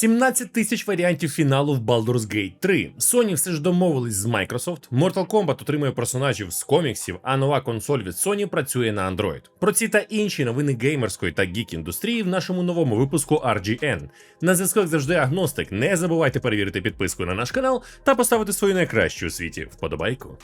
17 тисяч варіантів фіналу в Baldur's Gate 3. Sony все ж домовились з Microsoft. Mortal Kombat отримує персонажів з коміксів, а нова консоль від Sony працює на Android. Про ці та інші новини геймерської та гік індустрії в нашому новому випуску RGN. На зв'язку як завжди агностик. Не забувайте перевірити підписку на наш канал та поставити свою найкращу у світі вподобайку.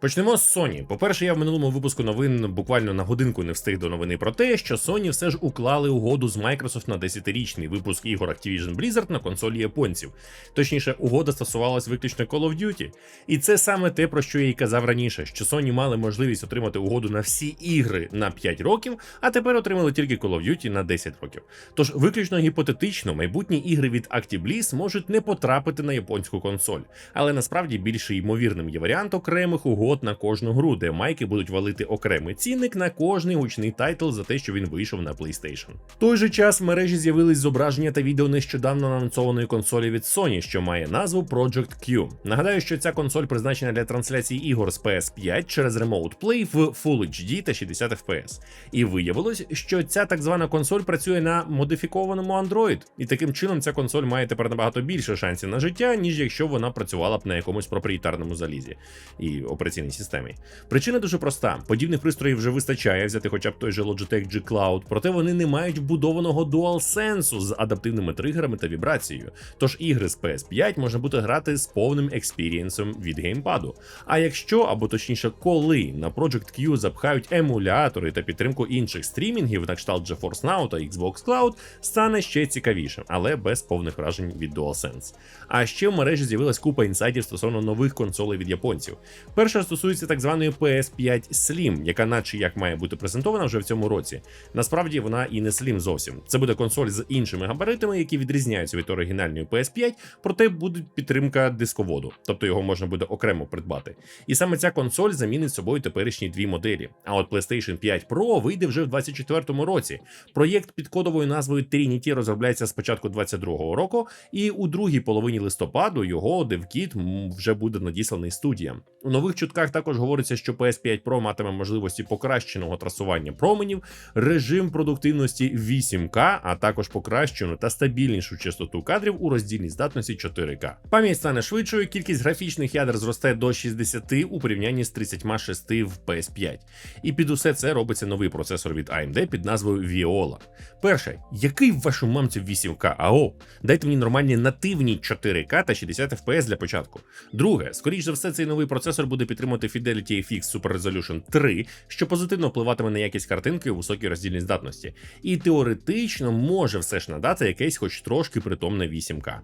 Почнемо з Sony. По-перше, я в минулому випуску новин буквально на годинку не встиг до новини про те, що Sony все ж уклали угоду з Microsoft на 10-річний випуск ігор Activision Blizzard на консолі японців. Точніше, угода стосувалась виключно Call of Duty. І це саме те, про що я й казав раніше, що Sony мали можливість отримати угоду на всі ігри на 5 років, а тепер отримали тільки Call of Duty на 10 років. Тож виключно гіпотетично, майбутні ігри від ActiBliz можуть не потрапити на японську консоль, але насправді більше ймовірним є варіант окремих угод на кожну гру, де майки будуть валити окремий цінник на кожний гучний тайтл за те, що він вийшов на PlayStation. В той же час в мережі з'явились зображення та відео нещодавно анонсованої консолі від Sony, що має назву Project Q. Нагадаю, що ця консоль призначена для трансляції ігор з PS5 через Remote Play в Full HD та 60 FPS. І виявилось, що ця так звана консоль працює на модифікованому Android, і таким чином ця консоль має тепер набагато більше шансів на життя, ніж якщо вона працювала б на якомусь проприєтарному залізі і операційній системі. Причина дуже проста: подібних пристроїв вже вистачає взяти хоча б той же Logitech G Cloud, проте вони не мають вбудованого DualSense з адаптивними тригерами та вібрацією. Тож ігри з PS5 можна буде грати з повним експірієнсом від геймпаду. А якщо, або точніше, коли на Project Q запхають емулятори та підтримку інших стрімінгів, на кшталт GeForce Now та Xbox Cloud, стане ще цікавіше, але без повних вражень від DualSense. А ще в мережі з'явилась купа інсайдів стосовно нових консолей від японців. Перша стосується так званої PS5 Slim, яка, наче як має бути презентована вже в цьому році. Насправді вона і не Slim зовсім. Це буде консоль з іншими габаритами, які відрізняються від оригінальної PS5, проте буде підтримка дисководу, тобто його можна буде окремо придбати. І саме ця консоль замінить собою теперішні дві моделі. А от PlayStation 5 Pro вийде вже в 2024 році. Проєкт під кодовою назвою Trinity розробляється з початку 2022 року, і у другій половині листопаду його девкіт вже буде надісланий студіям. У нових чутках також говориться, що PS5 Pro матиме можливості покращеного трасування променів, режим продуктивності 8К, а також покращену та стабільнішу частоту кадрів у роздільній здатності 4К. Пам'ять стане швидшою, кількість графічних ядер зросте до 60 у порівнянні з 36 в PS5. І під усе це робиться новий процесор від AMD під назвою Viola. Перше, який в вашу мамцю 8К АО? Дайте мені нормальні нативні 4К та 60 FPS для початку. Друге, скоріш за все, цей новий процесор буде підтримувати Fidelity FX Super Resolution 3, що позитивно впливатиме на якість картинки у високій роздільній здатності, і теоретично може все ж надати якесь хоч трошки притомне 8К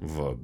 в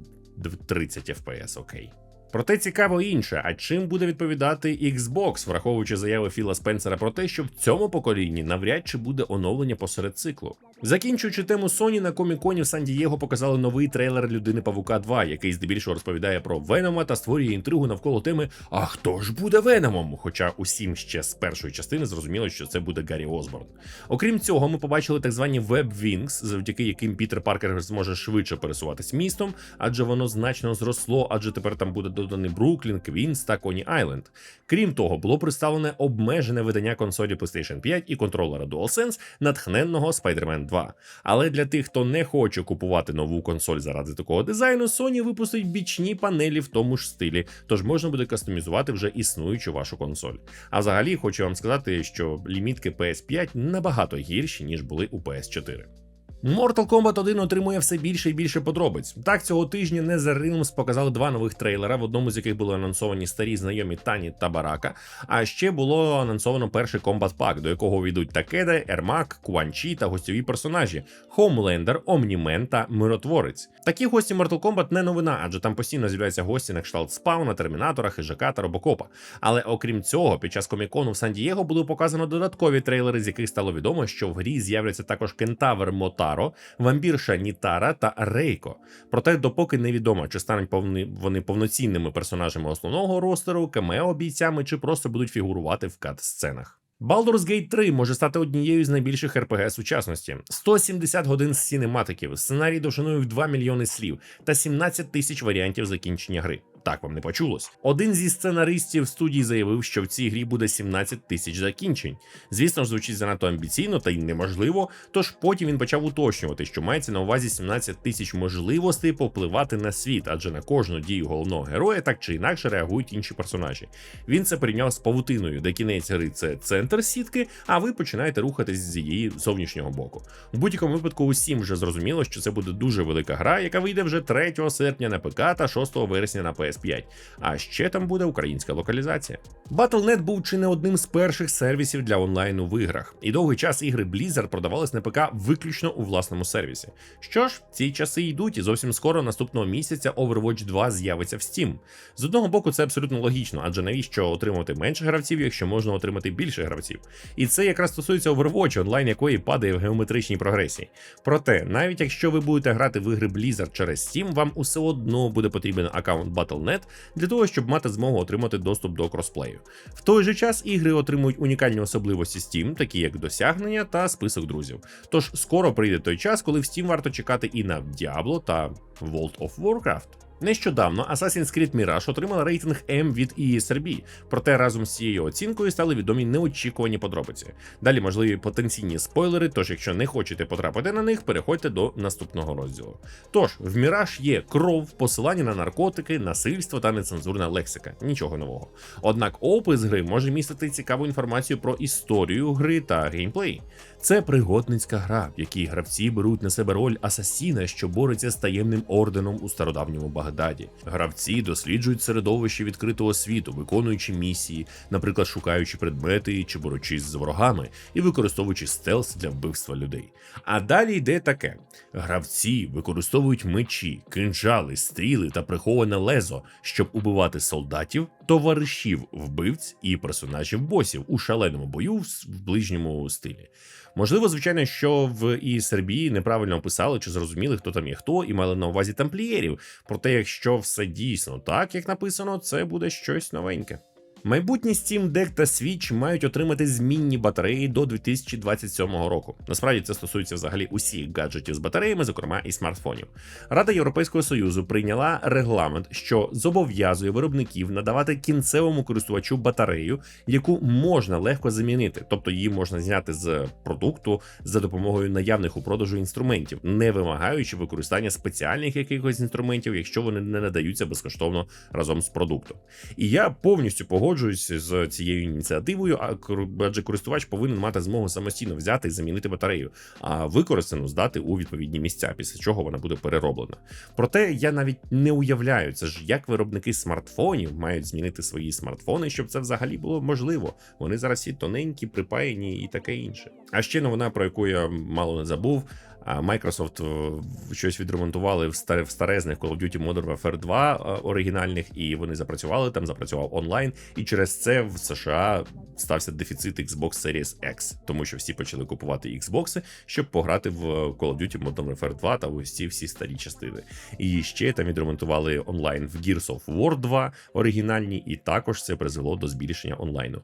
30 FPS, окей. Проте цікаво інше, а чим буде відповідати Xbox, враховуючи заяви Філа Спенсера про те, що в цьому поколінні навряд чи буде оновлення посеред циклу. Закінчуючи тему Sony, на коміконі в Сан-Дієго показали новий трейлер Людини Павука 2, який здебільшого розповідає про Венома та створює інтригу навколо теми А хто ж буде Веномом? Хоча усім ще з першої частини зрозуміло, що це буде Гаррі Осборн. Окрім цього, ми побачили так звані Wings, завдяки яким Пітер Паркер зможе швидше пересуватись містом, адже воно значно зросло, адже тепер там буде доданий Бруклін, Квінс та Коні Айленд. Крім того, було представлене обмежене видання консолі PlayStation 5 і контролера DualSense натхненного Spider-Man 2. Але для тих, хто не хоче купувати нову консоль заради такого дизайну, Sony випустить бічні панелі в тому ж стилі, тож можна буде кастомізувати вже існуючу вашу консоль. А взагалі хочу вам сказати, що лімітки PS5 набагато гірші, ніж були у PS4. Mortal Kombat 1 отримує все більше і більше подробиць. Так, цього тижня Nether показали два нових трейлера, в одному з яких були анонсовані старі знайомі Тані та Барака. А ще було анонсовано перший комбат пак, до якого війдуть Такеда, Ермак, Куанчі та гостьові персонажі Хоумлендер, Омнімен та Миротворець. Такі гості Mortal Kombat не новина, адже там постійно з'являються гості на кшталт спауна, термінатора, хижака та робокопа. Але окрім цього, під час комікону в Сан-Дієго було показано додаткові трейлери, з яких стало відомо, що в грі з'являться також кентавр Мота. Таро, вампірша Нітара та Рейко. Проте, допоки невідомо, чи стануть повни вони повноцінними персонажами основного ростеру, камео бійцями, чи просто будуть фігурувати в кат-сценах. Baldur's Gate 3 може стати однією з найбільших РПГ сучасності: 170 годин з синематиків, сценарій довжиною в 2 мільйони слів та 17 тисяч варіантів закінчення гри. Так вам не почулось. Один зі сценаристів студії заявив, що в цій грі буде 17 тисяч закінчень. Звісно ж, звучить занадто амбіційно та й неможливо. Тож потім він почав уточнювати, що мається на увазі 17 тисяч можливостей попливати на світ, адже на кожну дію головного героя так чи інакше реагують інші персонажі. Він це порівняв з павутиною, де кінець гри це центр сітки, а ви починаєте рухатись з її зовнішнього боку. У будь-якому випадку усім вже зрозуміло, що це буде дуже велика гра, яка вийде вже 3 серпня на ПК та 6 вересня на PS5. А ще там буде українська локалізація. Battle.net був чи не одним з перших сервісів для онлайну в іграх, і довгий час ігри Blizzard продавались на ПК виключно у власному сервісі. Що ж, ці часи йдуть, і зовсім скоро наступного місяця Overwatch 2 з'явиться в Steam. З одного боку, це абсолютно логічно, адже навіщо отримувати менше гравців, якщо можна отримати більше гравців. І це якраз стосується Overwatch, онлайн якої падає в геометричній прогресії. Проте, навіть якщо ви будете грати в ігри Blizzard через Steam, вам усе одно буде потрібен аккаунт Battle.net для того, щоб мати змогу отримати доступ до кросплею. В той же час ігри отримують унікальні особливості Steam, такі як досягнення та список друзів. Тож скоро прийде той час, коли в Steam варто чекати і на Diablo та World of Warcraft. Нещодавно Assassin's Creed Mirage отримала рейтинг М від ESRB, проте разом з цією оцінкою стали відомі неочікувані подробиці. Далі можливі потенційні спойлери, тож якщо не хочете потрапити на них, переходьте до наступного розділу. Тож, в Mirage є кров, посилання на наркотики, насильство та нецензурна лексика. Нічого нового. Однак опис гри може містити цікаву інформацію про історію гри та геймплей. Це пригодницька гра, в якій гравці беруть на себе роль асасіна, що бореться з таємним орденом у стародавньому Багдаді. Гравці досліджують середовище відкритого світу, виконуючи місії, наприклад, шукаючи предмети чи борючись з ворогами і використовуючи стелс для вбивства людей. А далі йде таке: гравці використовують мечі, кинжали, стріли та приховане лезо, щоб убивати солдатів, товаришів вбивць і персонажів босів у шаленому бою в ближньому стилі. Можливо, звичайно, що в і Сербії неправильно описали чи зрозуміли, хто там є хто, і мали на увазі тамплієрів. Проте, якщо все дійсно так, як написано, це буде щось новеньке. Майбутні Steam Deck та Switch мають отримати змінні батареї до 2027 року. Насправді це стосується взагалі усіх гаджетів з батареями, зокрема і смартфонів. Рада Європейського Союзу прийняла регламент, що зобов'язує виробників надавати кінцевому користувачу батарею, яку можна легко замінити, тобто її можна зняти з продукту за допомогою наявних у продажу інструментів, не вимагаючи використання спеціальних якихось інструментів, якщо вони не надаються безкоштовно разом з продуктом. І я повністю погоджуюсь з цією ініціативою, а адже користувач повинен мати змогу самостійно взяти і замінити батарею, а використану здати у відповідні місця, після чого вона буде перероблена. Проте я навіть не уявляю, це ж як виробники смартфонів мають змінити свої смартфони, щоб це взагалі було можливо. Вони зараз всі тоненькі, припаяні і таке інше. А ще новина, про яку я мало не забув. Microsoft е, щось відремонтували в старе- в старезних Call of Duty Modern Warfare 2 е, оригінальних, і вони запрацювали там, запрацював онлайн. І через це в США стався дефіцит Xbox Series X, тому що всі почали купувати Xbox, щоб пограти в Call of Duty Modern Warfare 2 та ці всі старі частини. І ще там відремонтували онлайн в Gears of War 2 оригінальні, і також це призвело до збільшення онлайну.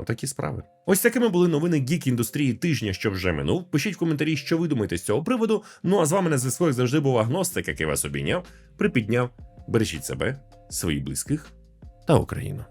Отакі справи. Ось такими були новини гік індустрії тижня, що вже минув. Пишіть в коментарі, що ви думаєте з цього приводу. Ну а з вами на зв'язку як завжди був агностик, який вас обійняв, припідняв. Бережіть себе, своїх близьких та Україну.